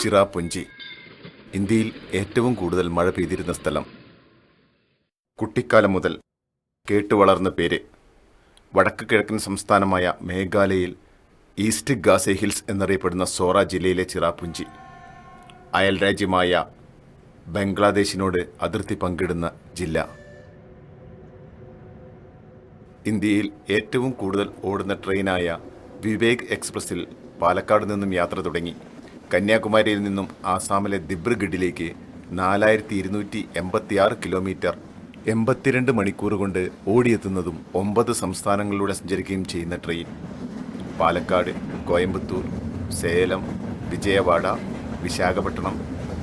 ചിറാപുഞ്ചി. ഇന്ത്യയിൽ ഏറ്റവും കൂടുതൽ മഴ പെയ്തിരുന്ന സ്ഥലം കുട്ടിക്കാലം മുതൽ കേട്ടുവളർന്ന പേര്. വടക്ക് കിഴക്കൻ സംസ്ഥാനമായ മേഘാലയയിൽ ഈസ്റ്റ് ഗാസെ ഹിൽസ് എന്നറിയപ്പെടുന്ന സോറ ജില്ലയിലെ ചിറാപുഞ്ചി. അയൽ രാജ്യമായ ബംഗ്ലാദേശിനോട് അതിർത്തി പങ്കിടുന്ന ജില്ല. ഇന്ത്യയിൽ ഏറ്റവും കൂടുതൽ ഓടുന്ന ട്രെയിനായ വിവേക് എക്സ്പ്രസ്സിൽ പാലക്കാട് നിന്നും യാത്ര തുടങ്ങി. കന്യാകുമാരിയിൽ നിന്നും ആസാമിലെ ദിബ്രുഗഡിലേക്ക് നാലായിരത്തി ഇരുന്നൂറ്റി എൺപത്തിയാറ് കിലോമീറ്റർ എൺപത്തിരണ്ട് മണിക്കൂർ കൊണ്ട് ഓടിയെത്തുന്നതും ഒമ്പത് സംസ്ഥാനങ്ങളിലൂടെ സഞ്ചരിക്കുകയും ചെയ്യുന്ന ട്രെയിൻ. പാലക്കാട് കോയമ്പത്തൂർ സേലം വിജയവാഡ വിശാഖപട്ടണം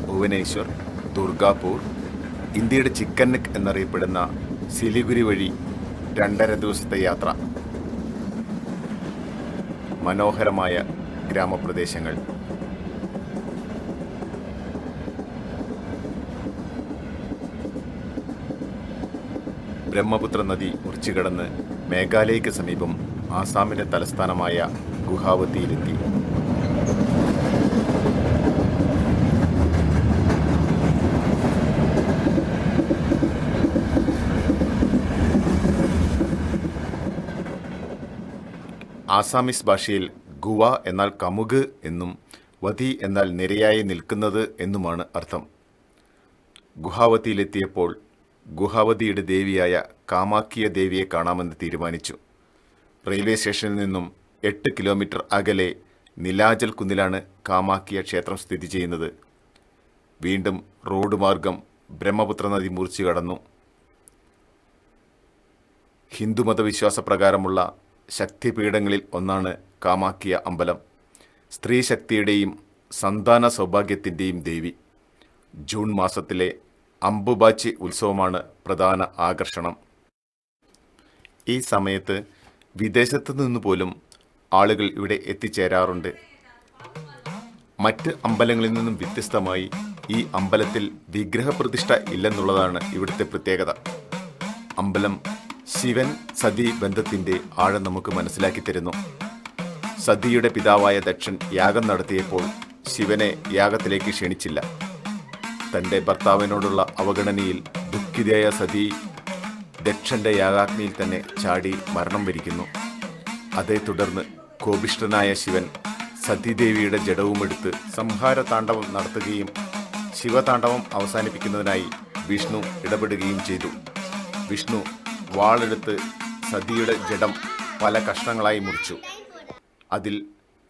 ഭുവനേശ്വർ ദുർഗാപൂർ ഇന്ത്യയുടെ ചിക്കൻ നെക്ക് എന്നറിയപ്പെടുന്ന സിലിഗുരി വഴി രണ്ടര ദിവസത്തെ യാത്ര. മനോഹരമായ ഗ്രാമപ്രദേശങ്ങൾ. ബ്രഹ്മപുത്ര നദി മുറിച്ചുകടന്ന് മേഘാലയയ്ക്ക് സമീപം ആസാമിന്റെ തലസ്ഥാനമായ ഗുഹാവത്തിയിലെത്തി. ആസാമിസ് ഭാഷയിൽ ഗുവ എന്നാൽ കമുക് എന്നും വതി എന്നാൽ നിരയായി നിൽക്കുന്നത് എന്നുമാണ് അർത്ഥം. ഗുഹാവതിയിലെത്തിയപ്പോൾ ഗുഹാവതിയുടെ ദേവിയായ കാമാക്കിയ ദേവിയെ കാണാമെന്ന് തീരുമാനിച്ചു. റെയിൽവേ സ്റ്റേഷനിൽ നിന്നും എട്ട് കിലോമീറ്റർ അകലെ നിലാജൽ കുന്നിലാണ് കാമാക്കിയ ക്ഷേത്രം സ്ഥിതി ചെയ്യുന്നത്. വീണ്ടും റോഡ് മാർഗം ബ്രഹ്മപുത്ര നദി മുറിച്ചു കടന്നു. ഹിന്ദുമത വിശ്വാസപ്രകാരമുള്ള ശക്തിപീഠങ്ങളിൽ ഒന്നാണ് കാമാക്കിയ അമ്പലം. സ്ത്രീശക്തിയുടെയും സന്താന സൗഭാഗ്യത്തിന്റെയും ദേവി. ജൂൺ മാസത്തിലെ അമ്പുബാച്ചി ഉത്സവമാണ് പ്രധാന ആകർഷണം. ഈ സമയത്ത് വിദേശത്തു നിന്ന് പോലും ആളുകൾ ഇവിടെ എത്തിച്ചേരാറുണ്ട്. മറ്റ് അമ്പലങ്ങളിൽ നിന്നും വ്യത്യസ്തമായി ഈ അമ്പലത്തിൽ വിഗ്രഹപ്രതിഷ്ഠ ഇല്ലെന്നുള്ളതാണ് ഇവിടുത്തെ പ്രത്യേകത. അമ്പലം ശിവൻ സതി ബന്ധത്തിന്റെ ആഴം നമുക്ക് മനസ്സിലാക്കി തരുന്നു. സതിയുടെ പിതാവായ ദക്ഷൻ യാഗം നടത്തിയപ്പോൾ ശിവനെ യാഗത്തിലേക്ക് ക്ഷണിച്ചില്ല. തന്റെ ഭർത്താവിനോടുള്ള അവഗണനയിൽ ദുഃഖിതയായ സതി ദക്ഷന്റെ യാഗാഗ്നിയിൽ തന്നെ ചാടി മരണം വരിക്കുന്നു. അതേ തുടർന്ന് കോപിഷ്ഠനായ ശിവൻ സതീദേവിയുടെ ജഡവുമെടുത്ത് സംഹാര താണ്ഡവം നടത്തുകയും ശിവതാണ്ഡവം അവസാനിപ്പിക്കുന്നതിനായി വിഷ്ണു ഇടപെടുകയും ചെയ്തു. വിഷ്ണു വാളെടുത്ത് സതിയുടെ ജഡം പല കഷ്ണങ്ങളായി മുറിച്ചു. അതിൽ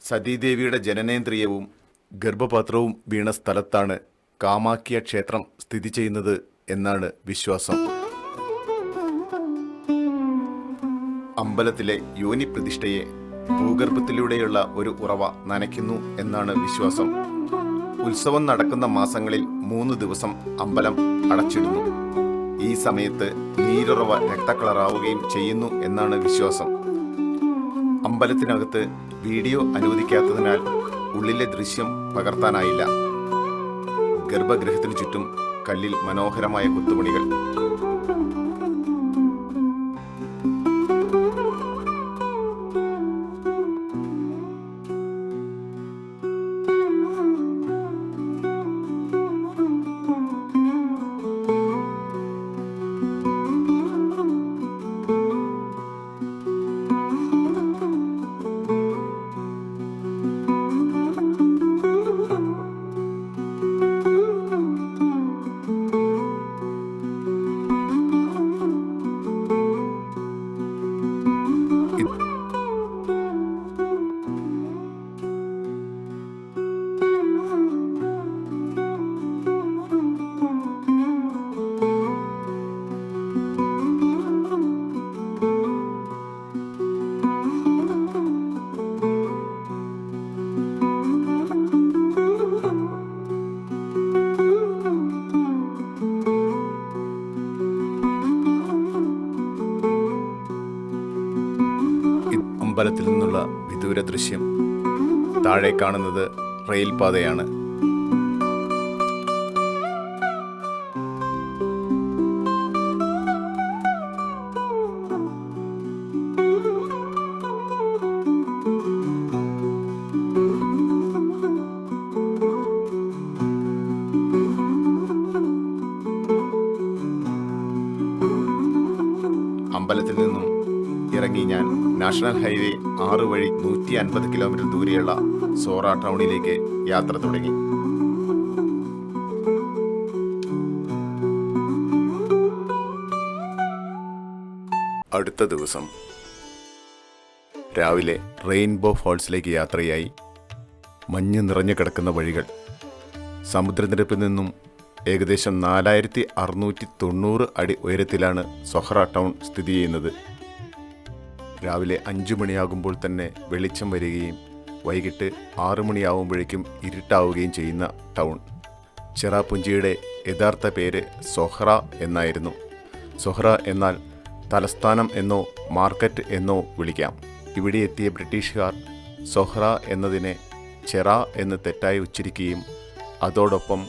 സതീദേവിയുടെ ജനനേന്ദ്രിയവും ഗർഭപാത്രവും വീണ സ്ഥലത്താണ് കാമാക്കിയ ക്ഷേത്രം സ്ഥിതി ചെയ്യുന്നത് എന്നാണ് വിശ്വാസം. അമ്പലത്തിലെ യോനി പ്രതിഷ്ഠയെ ഭൂഗർഭത്തിലൂടെയുള്ള ഒരു ഉറവ നനയ്ക്കുന്നു എന്നാണ് വിശ്വാസം. ഉത്സവം നടക്കുന്ന മാസങ്ങളിൽ മൂന്ന് ദിവസം അമ്പലം അടച്ചിടുന്നു. ഈ സമയത്ത് നീരുറവ രക്തക്കളറാവുകയും ചെയ്യുന്നു എന്നാണ് വിശ്വാസം. അമ്പലത്തിനകത്ത് വീഡിയോ അനുവദിക്കാത്തതിനാൽ ഉള്ളിലെ ദൃശ്യം പകർത്താനായില്ല. ഗർഭഗൃഹത്തിനു ചുറ്റും കല്ലിൽ മനോഹരമായ കൊത്തുപണികൾ. അമ്പലത്തിൽ നിന്നുള്ള വിദൂര ദൃശ്യം. താഴെ കാണുന്നത് റെയിൽ പാതയാണ് നാഷണൽ ഹൈവേ ആറ് വഴി നൂറ്റി അൻപത് കിലോമീറ്റർ ദൂരെയുള്ള സോറ ടൗണിലേക്ക് യാത്ര തുടങ്ങി. അടുത്ത ദിവസം രാവിലെ റെയിൻബോ ഫോൾസിലേക്ക് യാത്രയായി മഞ്ഞ് നിറഞ്ഞു കിടക്കുന്ന വഴികൾ. സമുദ്രനിരപ്പിൽ നിന്നും ഏകദേശം നാലായിരത്തി അറുന്നൂറ്റി തൊണ്ണൂറ് അടി ഉയരത്തിലാണ് സൊഹ്റ ടൗൺ സ്ഥിതി ചെയ്യുന്നത്. രാവിലെ അഞ്ചു മണിയാകുമ്പോൾ തന്നെ വെളിച്ചം വരികയും വൈകിട്ട് ആറു മണിയാവുമ്പോഴേക്കും ഇരുട്ടാവുകയും ചെയ്യുന്ന ടൗൺ. ചെറാപുഞ്ചിയുടെ യഥാർത്ഥ പേര് സൊഹ്റ എന്നായിരുന്നു. സൊഹ്റ എന്നാൽ തലസ്ഥാനം എന്നോ മാർക്കറ്റ് എന്നോ വിളിക്കാം. ഇവിടെ എത്തിയ ബ്രിട്ടീഷുകാർ സൊഹ്റ എന്നതിനെ ചെറ എന്ന് തെറ്റായി ഉച്ചരിക്കുകയും അതോടൊപ്പം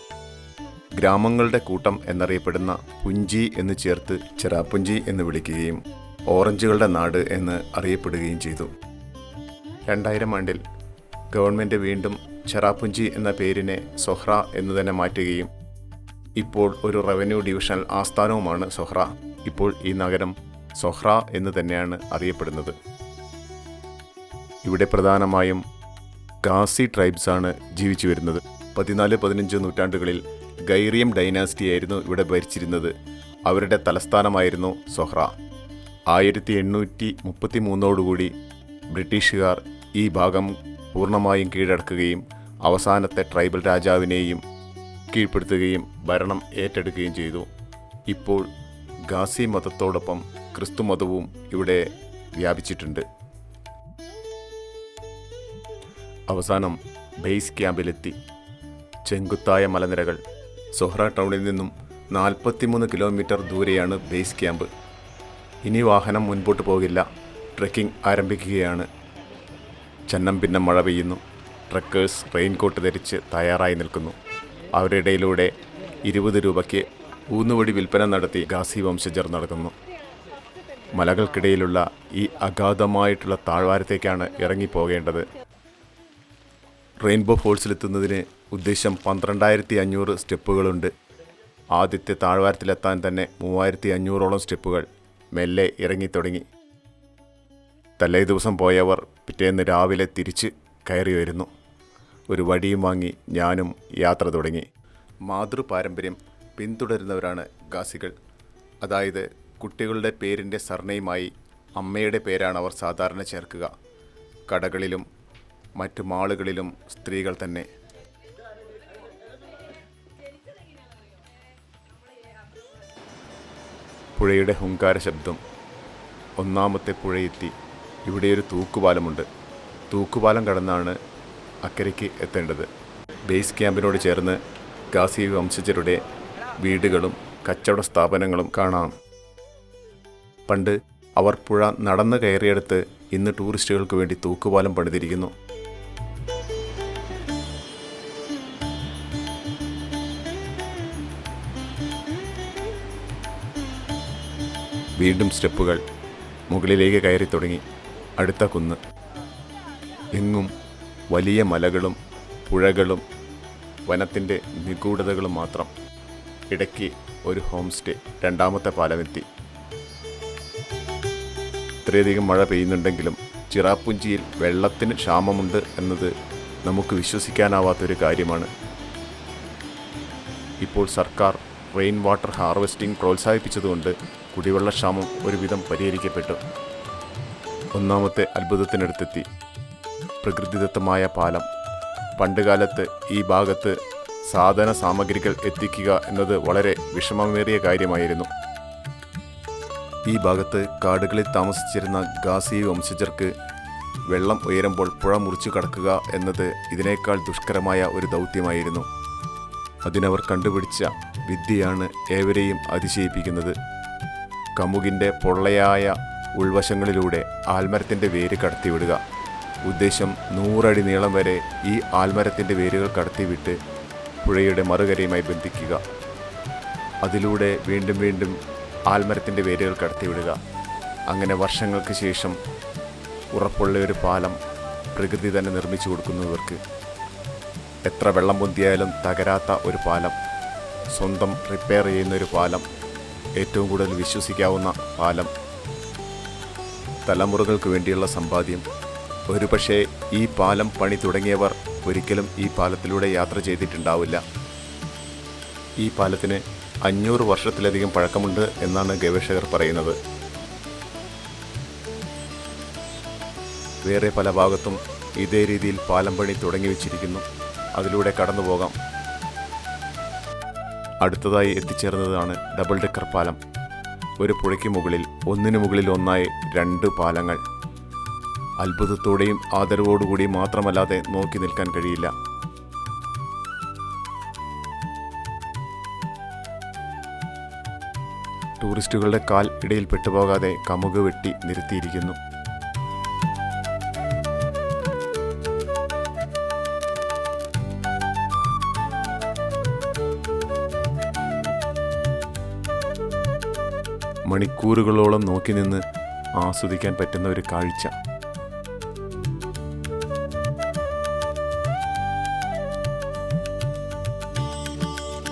ഗ്രാമങ്ങളുടെ കൂട്ടം എന്നറിയപ്പെടുന്ന പുഞ്ചി എന്ന് ചേർത്ത് ചെറാപുഞ്ചി എന്ന് വിളിക്കുകയും ഓറഞ്ചുകളുടെ നാട് എന്ന് അറിയപ്പെടുകയും ചെയ്തു. രണ്ടായിരം ആണ്ടിൽ ഗവൺമെന്റ് വീണ്ടും ചെറാപ്പുഞ്ചി എന്ന പേരിനെ സൊഹ്റ എന്ന് തന്നെ മാറ്റുകയും ഇപ്പോൾ ഒരു റവന്യൂ ഡിവിഷണൽ ആസ്ഥാനവുമാണ് സൊഹ്റ. ഇപ്പോൾ ഈ നഗരം സൊഹ്റ എന്ന് തന്നെയാണ് അറിയപ്പെടുന്നത്. ഇവിടെ പ്രധാനമായും ഗാസി ട്രൈബ്സാണ് ജീവിച്ചു വരുന്നത്. പതിനാല് പതിനഞ്ച് നൂറ്റാണ്ടുകളിൽ ഗൈറിയം ഡൈനാസ്റ്റി ആയിരുന്നു ഇവിടെ ഭരിച്ചിരുന്നത്. അവരുടെ തലസ്ഥാനമായിരുന്നു സൊഹ്റ. ആയിരത്തി എണ്ണൂറ്റി മുപ്പത്തി മൂന്നോടുകൂടി ബ്രിട്ടീഷുകാർ ഈ ഭാഗം പൂർണമായും കീഴടക്കുകയും അവസാനത്തെ ട്രൈബൽ രാജാവിനെയും കീഴ്പ്പെടുത്തുകയും ഭരണം ഏറ്റെടുക്കുകയും ചെയ്തു. ഇപ്പോൾ ഗാസി മതത്തോടൊപ്പം ക്രിസ്തു മതവും ഇവിടെ വ്യാപിച്ചിട്ടുണ്ട്. അവസാനം ബേസ് ക്യാമ്പിലെത്തി. ചെങ്കുത്തായ മലനിരകൾ. സൊഹ്ര ടൗണിൽ നിന്നും നാൽപ്പത്തിമൂന്ന് കിലോമീറ്റർ ദൂരെയാണ് ബേസ് ക്യാമ്പ്. ഇനി വാഹനം മുൻപോട്ട് പോകില്ല. ട്രെക്കിംഗ് ആരംഭിക്കുകയാണ്. ചെന്നം പിന്നെ മഴ പെയ്യുന്നു. ട്രക്കേഴ്സ് റെയിൻകോട്ട് ധരിച്ച് തയ്യാറായി നിൽക്കുന്നു. അവരുടെ ഇടയിലൂടെ ഇരുപത് രൂപയ്ക്ക് ഊന്നുവടി വിൽപ്പന നടത്തി ഗാസി വംശജർ നടക്കുന്നു. മലകൾക്കിടയിലുള്ള ഈ അഗാധമായിട്ടുള്ള താഴ്വാരത്തേക്കാണ് ഇറങ്ങിപ്പോകേണ്ടത്. റെയിൻബോ ഫോൾസിലെത്തുന്നതിന് ഉദ്ദേശം പന്ത്രണ്ടായിരത്തി അഞ്ഞൂറ് സ്റ്റെപ്പുകളുണ്ട്. ആദ്യത്തെ താഴ്വാരത്തിലെത്താൻ തന്നെ മൂവായിരത്തി അഞ്ഞൂറോളം സ്റ്റെപ്പുകൾ. മെല്ലെ ഇറങ്ങിത്തുടങ്ങി തലേ ദിവസം പോയവർ പിറ്റേന്ന് രാവിലെ തിരിച്ച് കയറി വരുന്നു ഒരു വടിയും വാങ്ങി ഞാനും യാത്ര തുടങ്ങി. മാതൃപാരമ്പര്യം പിന്തുടരുന്നവരാണ് ഗാസികൾ അതായത് കുട്ടികളുടെ പേരിന്റെ സർണയുമായി അമ്മയുടെ പേരാണ് അവർ സാധാരണ ചേർക്കുക. കടകളിലും മറ്റു മാളുകളിലും സ്ത്രീകൾ തന്നെ. പുഴയുടെ ഹുങ്കാര ശബ്ദം. ഒന്നാമത്തെ പുഴയെത്തി. ഇവിടെ ഒരു തൂക്കുപാലമുണ്ട്. തൂക്കുപാലം കടന്നാണ് അക്കരയ്ക്ക് എത്തേണ്ടത്. ബേസ് ക്യാമ്പിനോട് ചേർന്ന് ഗാസി വംശജരുടെ വീടുകളും കച്ചവട സ്ഥാപനങ്ങളും കാണാം. പണ്ട് അവർ പുഴ നടന്നു കയറിയെടുത്ത് ഇന്ന് ടൂറിസ്റ്റുകൾക്ക് വേണ്ടി തൂക്കുപാലം പണിതിരിക്കുന്നു. വീണ്ടും സ്റ്റെപ്പുകൾ. മുകളിലേക്ക് കയറി തുടങ്ങി. അടുത്ത കുന്ന്. എങ്ങും വലിയ മലകളും പുഴകളും വനത്തിന്റെ നിഗൂഢതകളും മാത്രം. ഇടയ്ക്ക് ഒരു ഹോം സ്റ്റേ രണ്ടാമത്തെ പാലമെത്തി. ഇത്രയധികം മഴ പെയ്യുന്നുണ്ടെങ്കിലും ചിറാപ്പുഞ്ചിയിൽ വെള്ളത്തിന് ക്ഷാമമുണ്ട് എന്നത് നമുക്ക് വിശ്വസിക്കാനാവാത്തൊരു കാര്യമാണ്. ഇപ്പോൾ സർക്കാർ റെയിൻ വാട്ടർ ഹാർവെസ്റ്റിംഗ് പ്രോത്സാഹിപ്പിച്ചതുകൊണ്ട് കുടിവെള്ളക്ഷാമം ഒരുവിധം പരിഹരിക്കപ്പെട്ടു. ഒന്നാമത്തെ അത്ഭുതത്തിനടുത്തെത്തി. പ്രകൃതിദത്തമായ പാലം. പണ്ടുകാലത്ത് ഈ ഭാഗത്ത് സാധന സാമഗ്രികൾ എത്തിക്കുക എന്നത് വളരെ വിഷമമേറിയ കാര്യമായിരുന്നു. ഈ ഭാഗത്ത് കാടുകളിൽ താമസിച്ചിരുന്ന ഗാസി വംശജർക്ക് വെള്ളം ഉയരുമ്പോൾ പുഴ മുറിച്ചു കടക്കുക എന്നത് ഇതിനേക്കാൾ ദുഷ്കരമായ ഒരു ദൗത്യമായിരുന്നു. അതിനവർ കണ്ടുപിടിച്ച വിദ്യയാണ് ഏവരെയും അതിശയിപ്പിക്കുന്നത്. കമുകിന്റെ പൊള്ളയായ ഉൾവശങ്ങളിലൂടെ ആൽമരത്തിന്റെ വേര് കടത്തിവിടുക. ഉദ്ദേശം നൂറടി നീളം വരെ ഈ ആൽമരത്തിന്റെ വേരുകൾ കടത്തിവിട്ട് പുഴയുടെ മറുകരയുമായി ബന്ധിക്കുക. അതിലൂടെ വീണ്ടും വീണ്ടും ആൽമരത്തിന്റെ വേരുകൾ കടത്തിവിടുക. അങ്ങനെ വർഷങ്ങൾക്ക് ശേഷം ഉറപ്പുള്ള ഒരു പാലം പ്രകൃതി തന്നെ നിർമ്മിച്ചു കൊടുക്കുന്നു ഇവർക്ക് എത്ര വെള്ളം പൊന്തിയാലും തകരാത്ത ഒരു പാലം സ്വന്തം റിപ്പയർ ചെയ്യുന്ന ഒരു പാലം ഏറ്റവും കൂടുതൽ വിശ്വസിക്കാവുന്ന പാലം. തലമുറകൾക്ക് വേണ്ടിയുള്ള സമ്പാദ്യം. ഒരുപക്ഷെ ഈ പാലം പണി തുടങ്ങിയവർ ഒരിക്കലും ഈ പാലത്തിലൂടെ യാത്ര ചെയ്തിട്ടുണ്ടാവില്ല. ഈ പാലത്തിന് അഞ്ഞൂറ് വർഷത്തിലധികം പഴക്കമുണ്ട് എന്നാണ് ഗവേഷകർ പറയുന്നത്. വേറെ പല ഭാഗത്തും ഇതേ രീതിയിൽ പാലം പണി തുടങ്ങി വച്ചിരിക്കുന്നു. അതിലൂടെ കടന്നു പോകാം അടുത്തതായി എത്തിച്ചേർന്നതാണ് ഡബിൾ ഡെക്കർ പാലം. ഒരു പുഴയ്ക്ക് മുകളിൽ ഒന്നിനു മുകളിൽ ഒന്നായി രണ്ട് പാലങ്ങൾ. അത്ഭുതത്തോടെയും ആദരവോടുകൂടി മാത്രമല്ലാതെ നോക്കി നിൽക്കാൻ കഴിയില്ല. ടൂറിസ്റ്റുകളുടെ കാൽ ഇടയിൽ പെട്ടുപോകാതെ കമുക് വെട്ടി നിരത്തിയിരിക്കുന്നു. മണിക്കൂറുകളോളം നോക്കി നിന്ന് ആസ്വദിക്കാൻ പറ്റുന്ന ഒരു കാഴ്ച.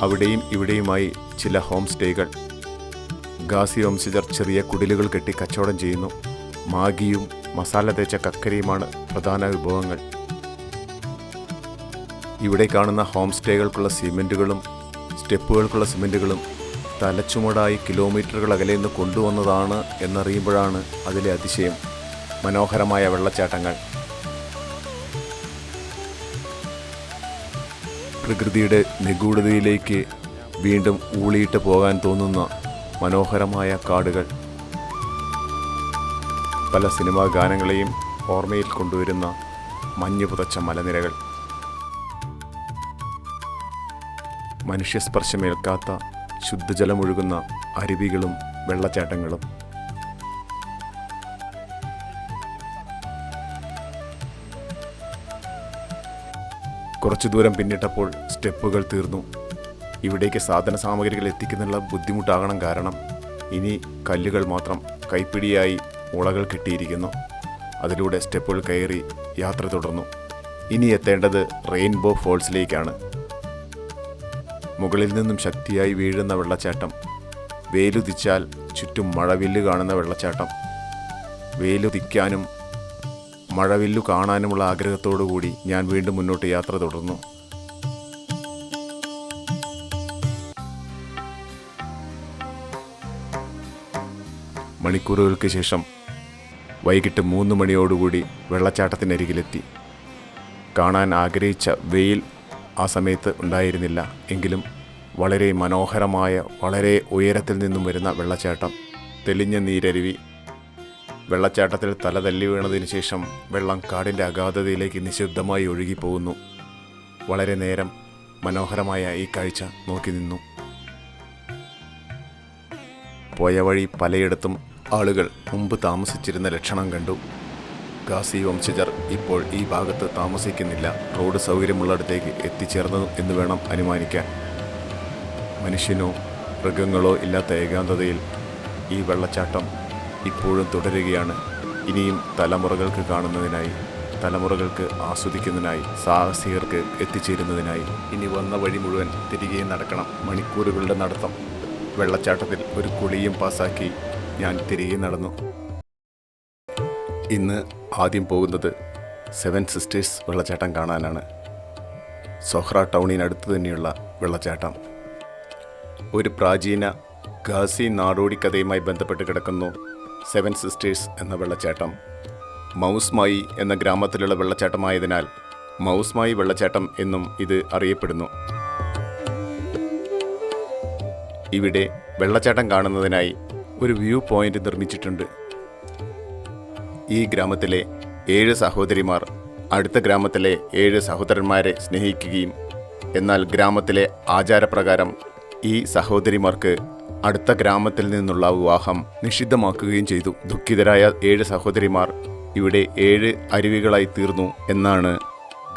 അവിടെയും ഇവിടെയുമായി ചില ഹോം സ്റ്റേകൾ. ഗാസി വംശജർ ചെറിയ കുടിലുകൾ കെട്ടി കച്ചവടം ചെയ്യുന്നു. മാഗിയും മസാല തേച്ച കക്കരിയുമാണ് പ്രധാന വിഭവങ്ങൾ. ഇവിടെ കാണുന്ന ഹോം സ്റ്റേകൾക്കുള്ള സിമെന്റുകളും സ്റ്റെപ്പുകൾക്കുള്ള സിമെന്റുകളും തലച്ചുമടായി കിലോമീറ്ററുകൾ അകലെ നിന്ന് കൊണ്ടുവന്നതാണ് എന്നറിയുമ്പോഴാണ് അതിലെ അതിശയം. മനോഹരമായ വെള്ളച്ചാട്ടങ്ങൾ. പ്രകൃതിയുടെ നിഗൂഢതയിലേക്ക് വീണ്ടും ഊളിയിട്ട് പോകാൻ തോന്നുന്ന മനോഹരമായ കാടുകൾ. പല സിനിമാ ഗാനങ്ങളെയും ഓർമ്മയിൽ കൊണ്ടുവരുന്ന മഞ്ഞു പുതച്ച മലനിരകൾ. മനുഷ്യസ്പർശമേൽക്കാത്ത ശുദ്ധജലമൊഴുകുന്ന അരുവികളും വെള്ളച്ചാട്ടങ്ങളും. കുറച്ചു ദൂരം പിന്നിട്ടപ്പോൾ സ്റ്റെപ്പുകൾ തീർന്നു. ഇവിടേക്ക് സാധന സാമഗ്രികൾ എത്തിക്കുന്നതിനുള്ള ബുദ്ധിമുട്ടാകണം കാരണം ഇനി കല്ലുകൾ മാത്രം കൈപ്പിടിയായി മുളകൾ കിട്ടിയിരിക്കുന്നു. അതിലൂടെ സ്റ്റെപ്പുകൾ കയറി യാത്ര തുടർന്നു. ഇനി എത്തേണ്ടത് റെയിൻബോ ഫോൾസിലേക്കാണ്. മുകളിൽ നിന്നും ശക്തിയായി വീഴുന്ന വെള്ളച്ചാട്ടം. വേലുതിച്ചാൽ ചുറ്റും മഴവില്ല് കാണുന്ന വെള്ളച്ചാട്ടം. വേലുതിക്കാനും മഴവില്ലു കാണാനുമുള്ള ആഗ്രഹത്തോടു കൂടി ഞാൻ വീണ്ടും മുന്നോട്ട് യാത്ര തുടർന്നു. മണിക്കൂറുകൾക്ക് ശേഷം വൈകിട്ട് മൂന്ന് മണിയോടുകൂടി വെള്ളച്ചാട്ടത്തിനരികിലെത്തി. കാണാൻ ആഗ്രഹിച്ച വെയിൽ ആ സമയത്ത് ഉണ്ടായിരുന്നില്ല. എങ്കിലും വളരെ മനോഹരമായ വളരെ ഉയരത്തിൽ നിന്നും വരുന്ന വെള്ളച്ചാട്ടം. തെളിഞ്ഞ നീരരുവി. വെള്ളച്ചാട്ടത്തിൽ തല തല്ലി വീണതിന് ശേഷം വെള്ളം കാടിന്റെ അഗാധതയിലേക്ക് നിശബ്ദമായി ഒഴുകിപ്പോകുന്നു. വളരെ നേരം മനോഹരമായ ഈ കാഴ്ച നോക്കി നിന്നു. പോയ വഴി പലയിടത്തും ആളുകൾ മുമ്പ് താമസിച്ചിരുന്ന ലക്ഷണം കണ്ടു. ഖാസി വംശജർ ഇപ്പോൾ ഈ ഭാഗത്ത് താമസിക്കുന്നില്ല. റോഡ് സൗകര്യമുള്ളിടത്തേക്ക് എത്തിച്ചേർന്നു എന്ന് വേണം അനുമാനിക്കാൻ. മനുഷ്യനോ മൃഗങ്ങളോ ഇല്ലാത്ത ഏകാന്തതയിൽ ഈ വെള്ളച്ചാട്ടം ഇപ്പോഴും തുടരുകയാണ്. ഇനിയും തലമുറകൾക്ക് കാണുന്നതിനായി തലമുറകൾക്ക് ആസ്വദിക്കുന്നതിനായി സാഹസികർക്ക് എത്തിച്ചേരുന്നതിനായി ഇനി വന്ന വഴി മുഴുവൻ തിരികെ നടക്കണം. മണിക്കൂറുകളുടെ നടത്തം. വെള്ളച്ചാട്ടത്തിൽ ഒരു കുളിയും പാസാക്കി ഞാൻ തിരികെ നടന്നു. ഇന്ന് ആദ്യം പോകുന്നത് സെവൻ സിസ്റ്റേഴ്സ് വെള്ളച്ചാട്ടം കാണാനാണ്. സൊഹ്റ ടൗണിനടുത്ത് തന്നെയുള്ള വെള്ളച്ചാട്ടം. ഒരു പ്രാചീന ഖാസി നാടോടി കഥയുമായി ബന്ധപ്പെട്ട് കിടക്കുന്നു സെവൻ സിസ്റ്റേഴ്സ് എന്ന വെള്ളച്ചാട്ടം. മൗസ്മായി എന്ന ഗ്രാമത്തിലുള്ള വെള്ളച്ചാട്ടമായതിനാൽ മൗസ്മായി വെള്ളച്ചാട്ടം എന്നും ഇത് അറിയപ്പെടുന്നു. ഇവിടെ വെള്ളച്ചാട്ടം കാണുന്നതിനായി ഒരു വ്യൂ പോയിന്റ് നിർമ്മിച്ചിട്ടുണ്ട്. ഈ ഗ്രാമത്തിലെ ഏഴ് സഹോദരിമാർ അടുത്ത ഗ്രാമത്തിലെ ഏഴ് സഹോദരന്മാരെ സ്നേഹിക്കുകയും എന്നാൽ ഗ്രാമത്തിലെ ആചാരപ്രകാരം ഈ സഹോദരിമാർക്ക് അടുത്ത ഗ്രാമത്തിൽ നിന്നുള്ള വിവാഹം നിഷിദ്ധമാക്കുകയും ചെയ്തു. ദുഃഖിതരായ ഏഴ് സഹോദരിമാർ ഇവിടെ ഏഴ് അരുവികളായി തീർന്നു എന്നാണ്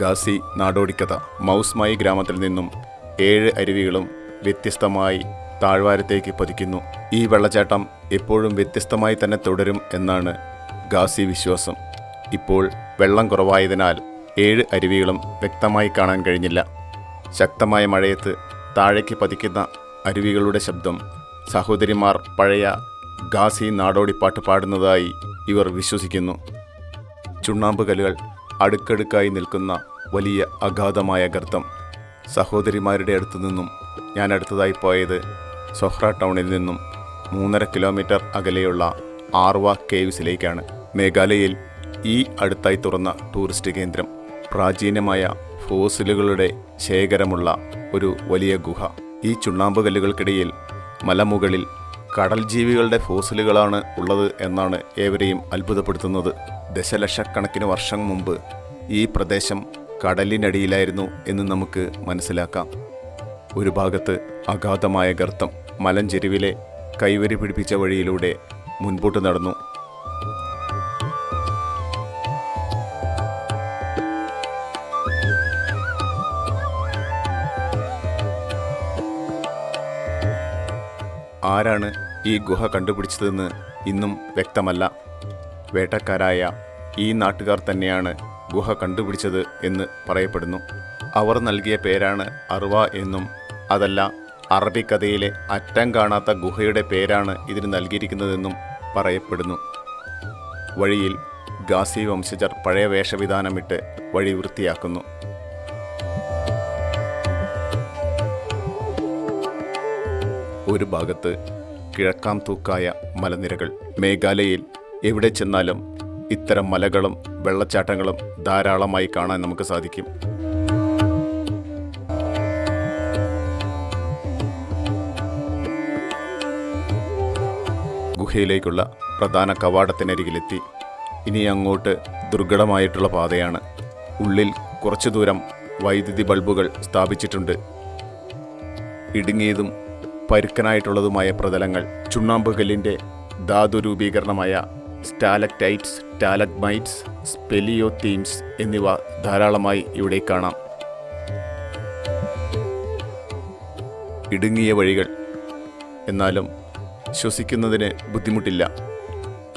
ഗാസി നാടോടിക്കഥ. മൗസ്മായി ഗ്രാമത്തിൽ നിന്നും ഏഴ് അരുവികളും വ്യത്യസ്തമായി താഴ്വാരത്തേക്ക് പതിക്കുന്നു. ഈ വെള്ളച്ചാട്ടം എപ്പോഴും വ്യത്യസ്തമായി തന്നെ തുടരും എന്നാണ് ഗാസി വിശ്വാസം. ഇപ്പോൾ വെള്ളം കുറവായതിനാൽ ഏഴ് അരുവികളും വ്യക്തമായി കാണാൻ കഴിഞ്ഞില്ല. ശക്തമായ മഴയത്ത് താഴേക്ക് പതിക്കുന്ന അരുവികളുടെ ശബ്ദം സഹോദരിമാർ പഴയ ഗാസി നാടോടിപ്പാട്ട് പാടുന്നതായി ഇവർ വിശ്വസിക്കുന്നു. ചുണ്ണാമ്പ് കല്ലുകൾ അടുക്കടുക്കായി നിൽക്കുന്ന വലിയ അഗാധമായ ഗർത്തം. സഹോദരിമാരുടെ അടുത്തു നിന്നും ഞാൻ അടുത്തതായി പോയത് സൊഹ്ര ടൗണിൽ നിന്നും മൂന്നര കിലോമീറ്റർ അകലെയുള്ള ആർവ കേവ്സിലേക്കാണ്. മേഘാലയയിൽ ഈ അടുത്തായി തുറന്ന ടൂറിസ്റ്റ് കേന്ദ്രം പ്രാചീനമായ ഫോസിലുകളുടെ ശേഖരമുള്ള ഒരു വലിയ ഗുഹ. ഈ ചുണ്ണാമ്പ് കല്ലുകൾക്കിടയിൽ മലമുകളിൽ കടൽ ജീവികളുടെ ഫോസിലുകളാണ് ഉള്ളത് എന്നാണ് ഏവരെയും അത്ഭുതപ്പെടുത്തുന്നത്. ദശലക്ഷക്കണക്കിന് വർഷം മുമ്പ് ഈ പ്രദേശം കടലിനടിയിലായിരുന്നു എന്ന് നമുക്ക് മനസ്സിലാക്കാം. ഒരു ഭാഗത്ത് അഗാധമായ ഗർത്തം മലഞ്ചെരുവിലെ കൈവരി പിടിപ്പിച്ച വഴിയിലൂടെ മുൻപോട്ട് നടന്നു. ആരാണ് ഈ ഗുഹ കണ്ടുപിടിച്ചതെന്ന് ഇന്നും വ്യക്തമല്ല. വേട്ടക്കാരായ ഈ നാട്ടുകാർ തന്നെയാണ് ഗുഹ കണ്ടുപിടിച്ചത് എന്ന് പറയപ്പെടുന്നു. അവർ നൽകിയ പേരാണ് അർവ എന്നും അതല്ല അറബിക്കഥയിലെ അറ്റം കാണാത്ത ഗുഹയുടെ പേരാണ് ഇതിന് നൽകിയിരിക്കുന്നതെന്നും പറയപ്പെടുന്നു. വഴിയിൽ ഗാസി വംശജർ പഴയ വേഷവിധാനമിട്ട് വഴി വൃത്തിയാക്കുന്നു ഒരു ഭാഗത്ത് കിഴക്കാം തൂക്കായ മലനിരകൾ. മേഘാലയയിൽ എവിടെ ചെന്നാലും ഇത്തരം മലകളും വെള്ളച്ചാട്ടങ്ങളും ധാരാളമായി കാണാൻ നമുക്ക് സാധിക്കും. ഗുഹയിലേക്കുള്ള പ്രധാന കവാടത്തിനരികിലെത്തി. ഇനി അങ്ങോട്ട് ദുർഘടമായിട്ടുള്ള പാതയാണ്. ഉള്ളിൽ കുറച്ചു ദൂരം വൈദ്യുതി ബൾബുകൾ സ്ഥാപിച്ചിട്ടുണ്ട്. ഇടുങ്ങിയതും പരുക്കനായിട്ടുള്ളതുമായ പ്രതലങ്ങൾ ചുണ്ണാമ്പുകല്ലിന്റെ ധാതു രൂപീകരണമായ സ്റ്റാലക്ടൈറ്റ്സ് ടാലഗ്മൈറ്റ്സ് സ്പെലിയോത്തീൻസ് എന്നിവ ധാരാളമായി ഇവിടെ കാണാം. ഇടുങ്ങിയ വഴികൾ. എന്നാലും ശ്വസിക്കുന്നതിന് ബുദ്ധിമുട്ടില്ല.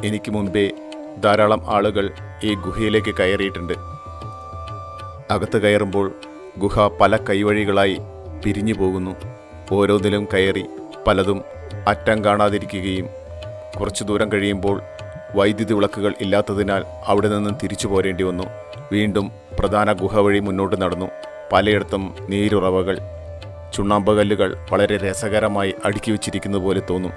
എനിക്ക് മുൻപേ ധാരാളം ആളുകൾ ഈ ഗുഹയിലേക്ക് കയറിയിട്ടുണ്ട്. അകത്ത് കയറുമ്പോൾ ഗുഹ പല കൈവഴികളായി പിരിഞ്ഞു പോകുന്നു ഓരോന്നിലും കയറി പലതും അറ്റം കാണാതിരിക്കുകയും കുറച്ചു ദൂരം കഴിയുമ്പോൾ വൈദ്യുതി വിളക്കുകൾ ഇല്ലാത്തതിനാൽ അവിടെ നിന്നും തിരിച്ചു പോരേണ്ടി വന്നു. വീണ്ടും പ്രധാന ഗുഹ വഴി മുന്നോട്ട് നടന്നു. പലയിടത്തും നീരുറവകൾ ചുണ്ണാമ്പകല്ലുകൾ വളരെ രസകരമായി അടുക്കി വച്ചിരിക്കുന്നത് പോലെ തോന്നും.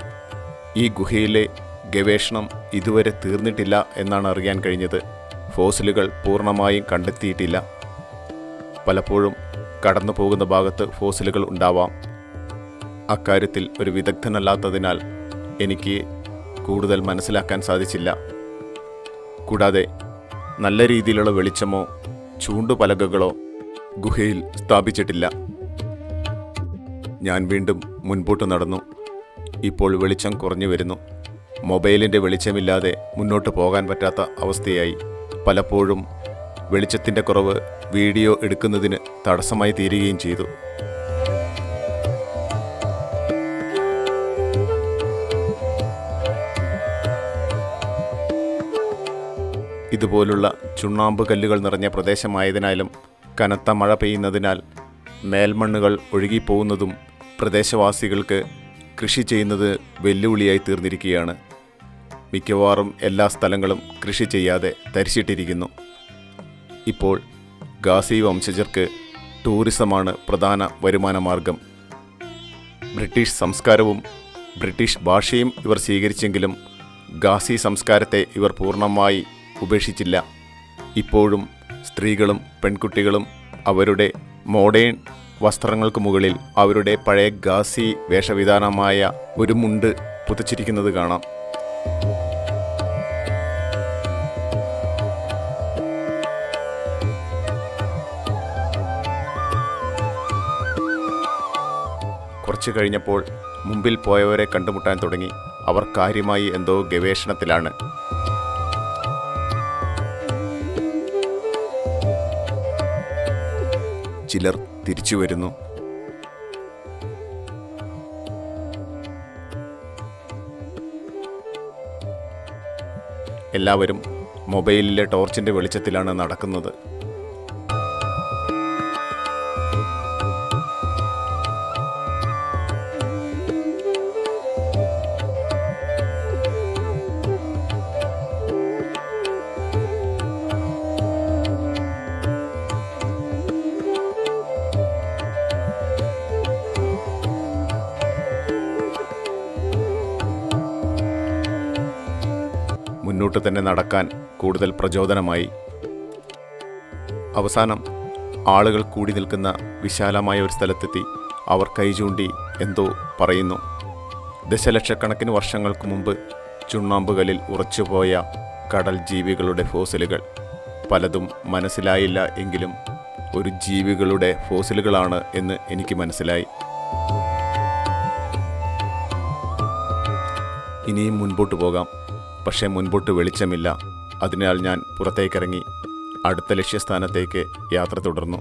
ഈ ഗുഹയിലെ ഗവേഷണം ഇതുവരെ തീർന്നിട്ടില്ല എന്നാണ് അറിയാൻ കഴിഞ്ഞത്. ഫോസിലുകൾ പൂർണമായും കണ്ടെത്തിയിട്ടില്ല. പലപ്പോഴും കടന്നു പോകുന്ന ഭാഗത്ത് ഫോസിലുകൾ ഉണ്ടാവാം. അക്കാര്യത്തിൽ ഒരു വിദഗ്ധനല്ലാത്തതിനാൽ എനിക്ക് കൂടുതൽ മനസ്സിലാക്കാൻ സാധിച്ചില്ല. കൂടാതെ നല്ല രീതിയിലുള്ള വെളിച്ചമോ ചൂണ്ടുപലകകളോ ഗുഹയിൽ സ്ഥാപിച്ചിട്ടില്ല. ഞാൻ വീണ്ടും മുൻപോട്ട് നടന്നു. ഇപ്പോൾ വെളിച്ചം കുറഞ്ഞു വരുന്നു. മൊബൈലിന്റെ വെളിച്ചമില്ലാതെ മുന്നോട്ട് പോകാൻ പറ്റാത്ത അവസ്ഥയായി. പലപ്പോഴും വെളിച്ചത്തിന്റെ കുറവ് വീഡിയോ എടുക്കുന്നതിന് തടസ്സമായി തീരുകയും ചെയ്തു. ഇതുപോലുള്ള ചുണ്ണാമ്പ് കല്ലുകൾ നിറഞ്ഞ പ്രദേശമായതിനാലും കനത്ത മഴ പെയ്യുന്നതിനാൽ മേൽമണ്ണുകൾ ഒഴുകിപ്പോകുന്നതും പ്രദേശവാസികൾക്ക് കൃഷി ചെയ്യുന്നത് വെല്ലുവിളിയായി തീർന്നിരിക്കുകയാണ്. മിക്കവാറും എല്ലാ സ്ഥലങ്ങളും കൃഷി ചെയ്യാതെ തരിച്ചിട്ടിരിക്കുന്നു ഇപ്പോൾ ഗാസി വംശജർക്ക് ടൂറിസമാണ് പ്രധാന വരുമാന മാർഗം. ബ്രിട്ടീഷ് സംസ്കാരവും ബ്രിട്ടീഷ് ഭാഷയും ഇവർ സ്വീകരിച്ചെങ്കിലും ഗാസി സംസ്കാരത്തെ ഇവർ പൂർണമായി ഉപേക്ഷിച്ചില്ല. ഇപ്പോഴും സ്ത്രീകളും പെൺകുട്ടികളും അവരുടെ മോഡേൺ വസ്ത്രങ്ങൾക്ക് മുകളിൽ അവരുടെ പഴയ ഗാസി വേഷവിധാനമായ ഒരു മുണ്ട് പുതച്ചിരിക്കുന്നത് കാണാം. കുറച്ചു കഴിഞ്ഞപ്പോൾ മുമ്പിൽ പോയവരെ കണ്ടുമുട്ടാൻ തുടങ്ങി. അവർ കാര്യമായി എന്തോ ഗവേഷണത്തിലാണ്. ചിലർ തിരിച്ചു വരുന്നു. എല്ലാവരും മൊബൈലിലെ ടോർച്ചിന്റെ വെളിച്ചത്തിലാണ് നടക്കുന്നത്. മുൻപോട്ട് തന്നെ നടക്കാൻ കൂടുതൽ പ്രചോദനമായി. അവസാനം ആളുകൾ കൂടി നിൽക്കുന്ന വിശാലമായ ഒരു സ്ഥലത്തെത്തി അവർ കൈചൂണ്ടി എന്തോ പറയുന്നു. ദശലക്ഷക്കണക്കിന് വർഷങ്ങൾക്ക് മുമ്പ് ചുണ്ണാമ്പുകളിൽ ഉറച്ചുപോയ കടൽ ജീവികളുടെ ഫോസിലുകൾ. പലതും മനസ്സിലായില്ല എങ്കിലും ഒരു ജീവികളുടെ ഫോസിലുകളാണ് എന്ന് എനിക്ക് മനസ്സിലായി. ഇനിയും മുൻപോട്ട് പോകാം. പക്ഷേ മുൻപോട്ട് വെളിച്ചമില്ല. അതിനാൽ ഞാൻ പുറത്തേക്കിറങ്ങി അടുത്ത ലക്ഷ്യസ്ഥാനത്തേക്ക് യാത്ര തുടർന്നു.